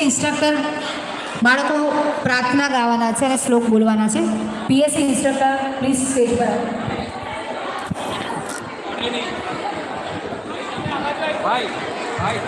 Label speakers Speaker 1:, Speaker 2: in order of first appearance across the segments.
Speaker 1: Instructor બાળકો પ્રાર્થના ગાવાના છે અને શ્લોક બોલવાના છે પીએસસી ઇન્સ્ટ્રક્ટર પ્લીઝ સ્ટેજ પર આવો.
Speaker 2: ભાઈ ભાઈ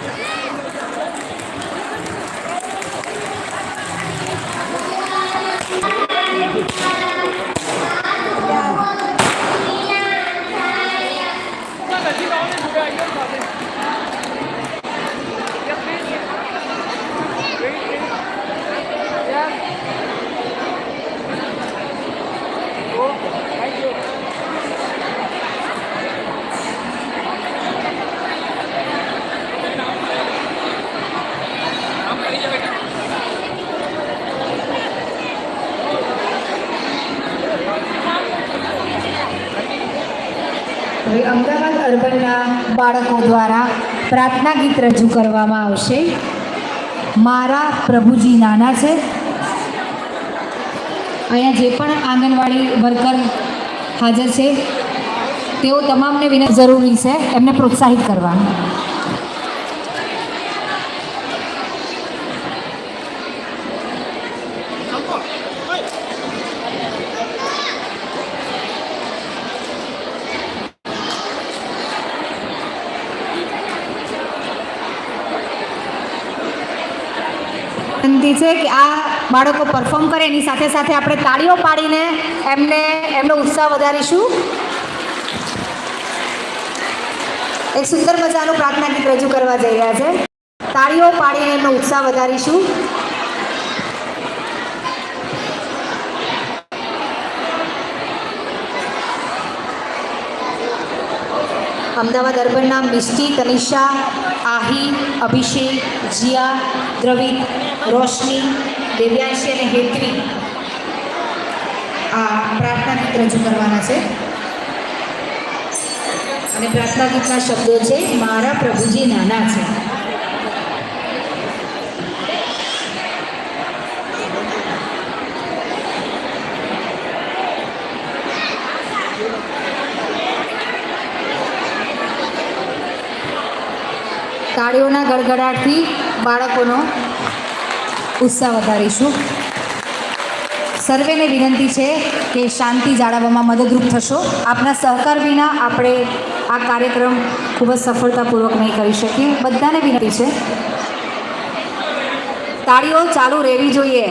Speaker 1: હવે અમદાવાદ અર્બનના બાળકો દ્વારા પ્રાર્થના ગીત રજૂ કરવામાં આવશે. મારા પ્રભુજી નાના છે. અહીંયા જે પણ આંગણવાડી વર્કર હાજર છે, તેઓ તમામને વિનંતી જરૂરી છે, એમને પ્રોત્સાહિત કરવા વિનંતી છે કે આ બાળકો પરફોર્મ કરે. એની સાથે સાથે આપણે તાળીઓ પાડીને એમને, એમનો ઉત્સાહ વધારીશું. એક સુંદર મજાનું પ્રાર્થના ગીત રજૂ કરવા જઈ રહ્યા છે. તાળીઓ પાડીને એમનો ઉત્સાહ વધારીશું. અમદાવાદ અર્બનના મિષ્ટી તનિષા, આહી, અભિષેક, જીયા, દ્રવિત, રોશની, દેવ્યાંશી અને હેતવી આ પ્રાર્થના ગીત રજૂ કરવાના છે. અને પ્રાર્થના ગીતના શબ્દો છે, મારા પ્રભુજી નાના છે. તાળીઓના ગડગડાટથી બાળકોનો ઉત્સાહ વધારીશું. સર્વેને વિનંતી છે કે શાંતિ જાળવવામાં મદદરૂપ થશો. આપના સહકાર વિના આપણે આ કાર્યક્રમ ખૂબ જ સફળતાપૂર્વક નહીં કરી શકીએ. બધાને વિનંતી છે. તાળીઓ ચાલુ રહેવી જોઈએ.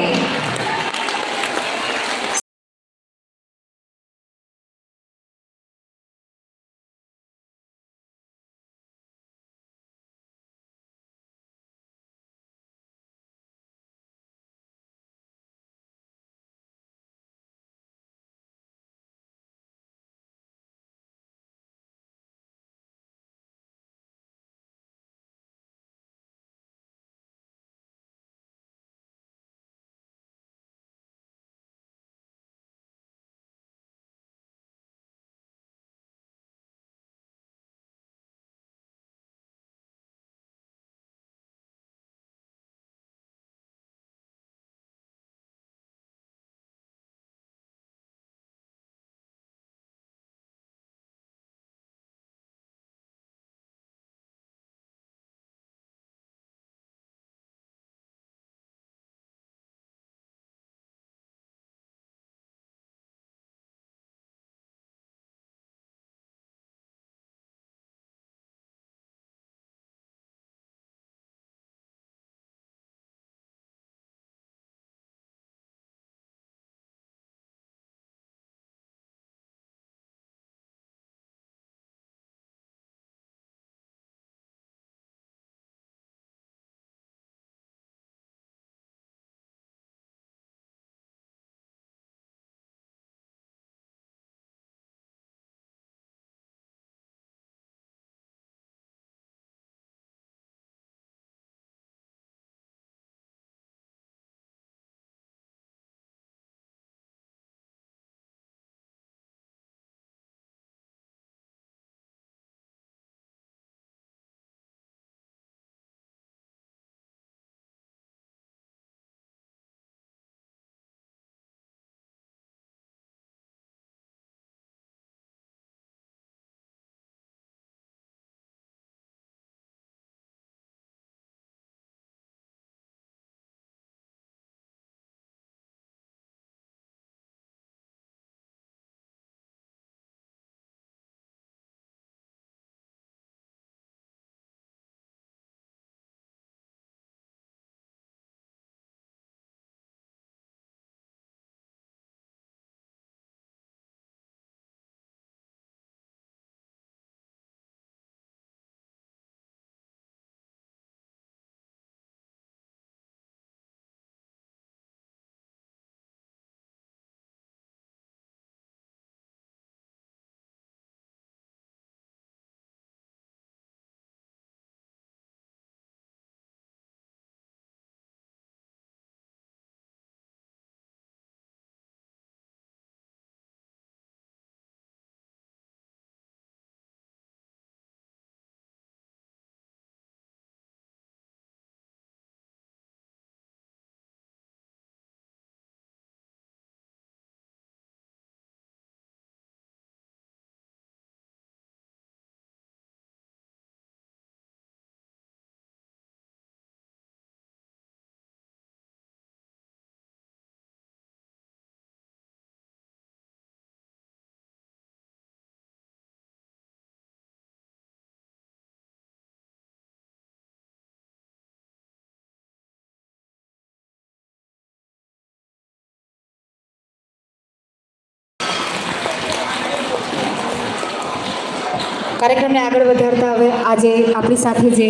Speaker 1: કાર્યક્રમને આગળ વધારતા હવે આજે આપણી સાથે જે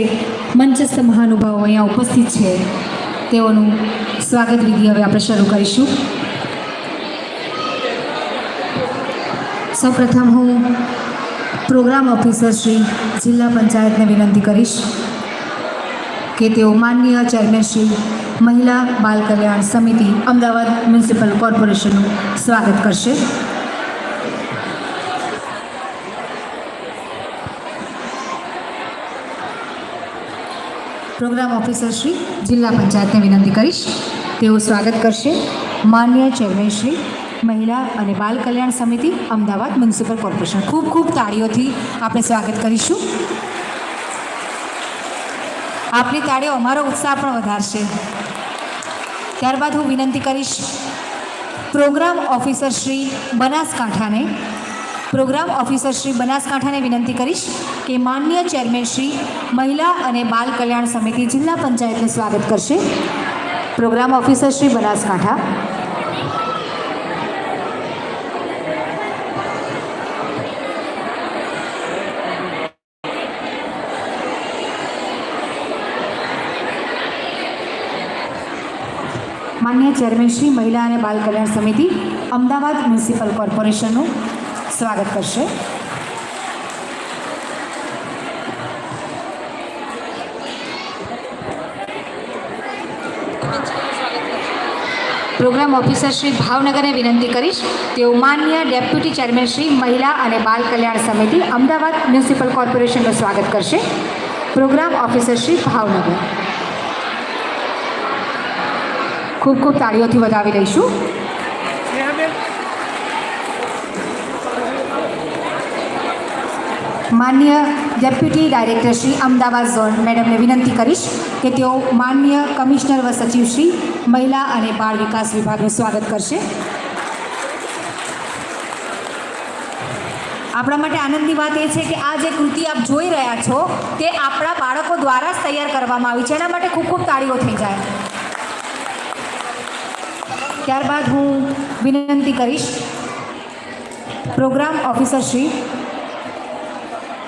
Speaker 1: મંચસ્થ મહાનુભાવો અહીંયા ઉપસ્થિત છે, તેઓનું સ્વાગત વિધિ હવે આપણે શરૂ કરીશું. સૌપ્રથમ હું પ્રોગ્રામ ઓફિસર શ્રી જિલ્લા પંચાયતને વિનંતી કરીશ કે તેઓ માનનીય ચેરમેન શ્રી મહિલા બાલ કલ્યાણ સમિતિ અમદાવાદ મ્યુનિસિપલ કોર્પોરેશનનું સ્વાગત કરશે. પ્રોગ્રામ ઓફિસર શ્રી જિલ્લા પંચાયતને વિનંતી કરીશ. તેઓ સ્વાગત કરશે. માન્ય ચેરમેન શ્રી, મહિલા અને બાલ કલ્યાણ સમિતિ, અમદાવાદ મ્યુનિસિપલ કોર્પોરેશન. ખૂબ ખૂબ તાળીઓથી આપણે સ્વાગત કરીશું. આપની તાળીઓ અમારો ઉત્સાહ પણ વધારશે. ત્યારબાદ હું વિનંતી કરીશ, પ્રોગ્રામ ઓફિસર શ્રી બનાસકાંઠાને, પ્રોગ્રામ ઓફિસર શ્રી બનાસકાંઠાને વિનંતી કરીશ કે માન્ય ચેરમેન શ્રી મહિલા અને બાલ કલ્યાણ સમિતિ જિલ્લા પંચાયતને સ્વાગત કરશે. પ્રોગ્રામ ઓફિસર શ્રી બનાસકાંઠા માન્ય ચેરમેનશ્રી મહિલા અને બાલ કલ્યાણ સમિતિ અમદાવાદ મ્યુનિસિપલ કોર્પોરેશનનું સ્વાગત કરશે. પ્રોગ્રામ ઓફિસર શ્રી ભાવનગરને વિનંતી કરીશ તેઓ માન્ય ડેપ્યુટી ચેરમેન શ્રી મહિલા અને બાલ કલ્યાણ સમિતિ અમદાવાદ મ્યુનિસિપલ કોર્પોરેશનનું સ્વાગત કરશે. Programme officer Shri Bhavnagar. ખૂબ ખૂબ તાળીઓથી વધાવી લઈશું માન્ય deputy director Shri Ahmedabad zone. મેડમને વિનંતી કરીશ કે તેઓ માન્ય કમિશનર વ સચિવ શ્રી, મહિલા અને બાળ વિકાસ વિભાગનું સ્વાગત કરશે. આપણા માટે આનંદની વાત એ છે કે આ જે કૃતિ આપ જોઈ રહ્યા છો, તે આપણા બાળકો દ્વારા જ તૈયાર કરવામાં આવી છે. એના માટે ખૂબ ખૂબ તાળીઓ થઈ જાય. ત્યારબાદ હું વિનંતી કરીશ, programme officer Shri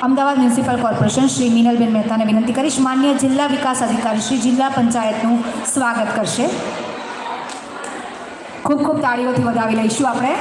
Speaker 1: Ahmedabad municipal corporation Shri Minalben મહેતાને વિનંતી કરીશ. માન્ય જિલ્લા વિકાસ અધિકારી શ્રી જિલ્લા પંચાયતનું સ્વાગત કરશે. ખૂબ ખૂબ તાળીઓથી વધાવી લઈશું આપણે.